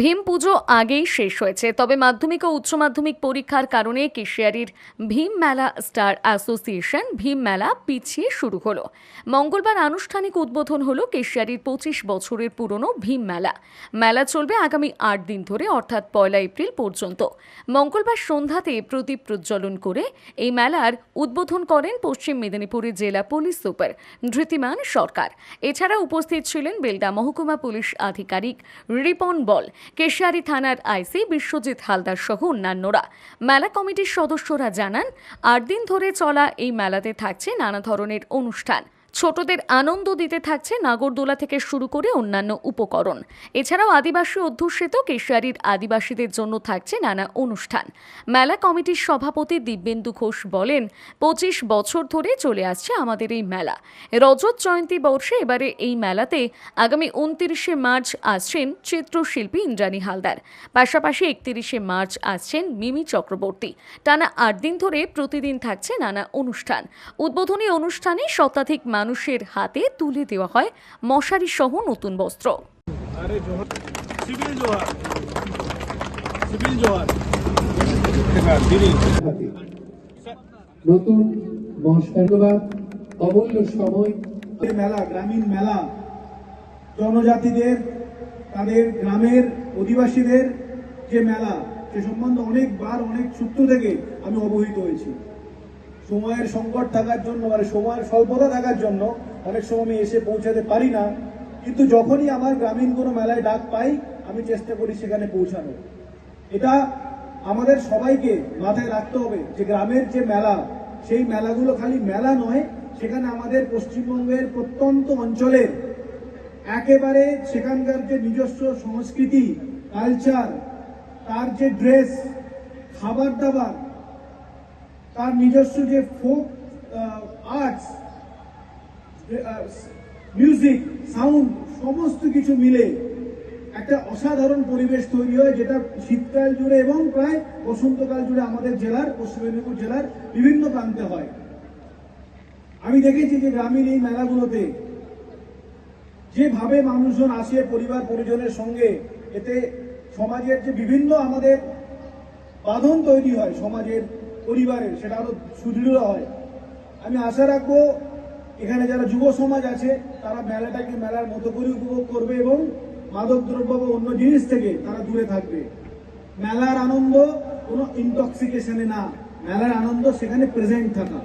ভীম পুজো আগেই শেষ হয়েছে, তবে মাধ্যমিক ও উচ্চ মাধ্যমিক পরীক্ষার কারণে কেশিয়ারির ভীম মেলা স্টার অ্যাসোসিয়েশন, ভীম মেলা পিছিয়ে শুরু হলো। মঙ্গলবার আনুষ্ঠানিক উদ্বোধন হলো কেশিয়ারির পঁচিশ বছরের পুরনো ভীম মেলা। মেলা চলবে আগামী আট দিন ধরে, অর্থাৎ পয়লা এপ্রিল পর্যন্ত। মঙ্গলবার সন্ধ্যাতে প্রদীপ প্রজ্বলন করে এই মেলার উদ্বোধন করেন পশ্চিম মেদিনীপুরের জেলা পুলিশ সুপার ধৃতিমান সরকার। এছাড়া উপস্থিত ছিলেন বেলডা মহকুমা পুলিশ আধিকারিক রিপন বল। কেশিয়ারি থানার আইসি বিশ্বজিৎ হালদার সহ অন্যান্যরা। মেলা কমিটির সদস্যরা জানান আট দিন ধরে চলা এই মেলাতে থাকছে নানা ধরনের অনুষ্ঠান। ছোটদের আনন্দ দিতে থাকছে নাগরদোলা থেকে শুরু করে অন্যান্য উপকরণ। এছাড়াও আদিবাসী অধ্যুষিত কেশিয়ারির আদিবাসীদের জন্য থাকছে নানা অনুষ্ঠান। মেলা কমিটির সভাপতি দিব্যেন্দু ঘোষ বলেন, পঁচিশ বছর ধরে চলে আসছে আমাদের এই মেলা। রজত জয়ন্তী বর্ষে এবারে এই মেলাতে আগামী উনতিরিশে মার্চ আসছেন চিত্রশিল্পী ইন্দ্রাণী হালদার। পাশাপাশি একত্রিশে মার্চ আসছেন মিমি চক্রবর্তী। টানা আট দিন ধরে প্রতিদিন থাকছে নানা অনুষ্ঠান। উদ্বোধনী অনুষ্ঠানে শতাধিক মানুষের হাতে তুলে দেওয়া হয় মশারি সহ নতুন বস্ত্র। নতুন সময়। গ্রামীণ মেলা জনজাতিদের তাদের গ্রামের অধিবাসীদের যে মেলা সে সম্বন্ধে অনেকবার অনেক সূত্র থেকে আমি অবহিত হয়েছি। সময়ের সংকট থাকার জন্য মানে সময়ের স্বল্পতা থাকার জন্য অনেক সময় আমি এসে পৌঁছাতে পারি না। কিন্তু যখনই আমার গ্রামীণ কোনো মেলায় ডাক পাই, আমি চেষ্টা করি সেখানে পৌঁছানো। এটা আমাদের সবাইকে মাথায় রাখতে হবে যে গ্রামের যে মেলা, সেই মেলাগুলো খালি মেলা নয়, সেখানে আমাদের পশ্চিমবঙ্গের প্রত্যন্ত অঞ্চলের একেবারে সেখানকার যে নিজস্ব সংস্কৃতি কালচার তার যে ড্রেস খাবার দাবার তার নিজস্ব যে ফোক আর্টস মিউজিক সাউন্ড সমস্ত কিছু মিলে একটা অসাধারণ পরিবেশ তৈরি হয় যেটা শীতকাল জুড়ে এবং প্রায় বসন্তকাল জুড়ে আমাদের জেলার, পশ্চিম মেদিনীপুর জেলার বিভিন্ন প্রান্তে হয়। আমি দেখেছি যে গ্রামীণ এই মেলাগুলোতে যেভাবে মানুষজন আসে, পরিবার পরিজনের সঙ্গে, এতে সমাজের যে বিভিন্ন আমাদের বাঁধন তৈরি হয়, সমাজের পরিবারের, সেটা আরও সুদৃঢ় হয়। আমি আশা রাখব এখানে যারা যুব সমাজ আছে, তারা মেলাটাকে, মেলার মতো করে উপভোগ করবে এবং মাদক দ্রব্য বা অন্য জিনিস থেকে তারা দূরে থাকবে। মেলার আনন্দ কোনো ইনটক্সিকেশনে না। মেলার আনন্দ সেখানে প্রেজেন্ট থাকা।